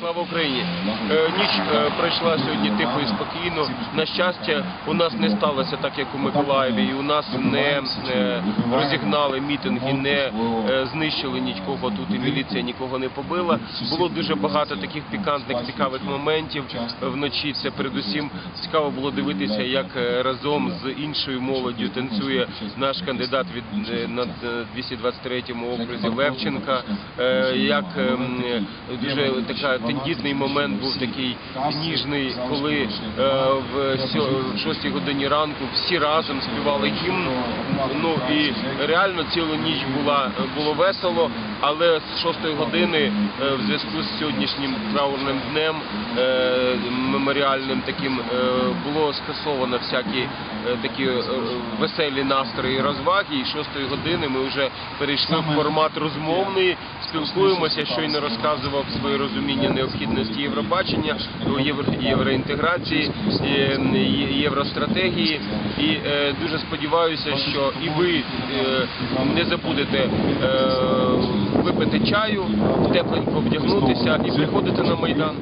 Слава Україні! Е, Ніч е, пройшла сьогодні тихо і спокійно. На щастя, у нас не сталося так, як у Миколаєві. У нас не е, розігнали мітинги, не знищили нікого тут, і міліція нікого не побила. Було дуже багато таких пікантних, цікавих моментів вночі. Це передусім цікаво було дивитися, як разом з іншою молоддю танцює наш кандидат від на 223-му окрузі Левченка. Як ем, дуже така тендітний момент був такий ніжний, коли е, в сьо- в шостій годині ранку всі разом співали гімн. Ну і реально цілу ніч була було весело, але з шостої години е, в зв'язку з сьогоднішнім траурним днем е, меморіальним таким е, було скасовано всякі такі веселі настрої і розваги. І з шостої години ми вже перейшли в формат розмовний, спілкуємося. Щойно розказував своє розуміння необхідності Євробачення, євро- євроінтеграції, євростратегії. І дуже сподіваюся, що і ви не забудете випити чаю, тепленько вдягнутися і приходити на майдан.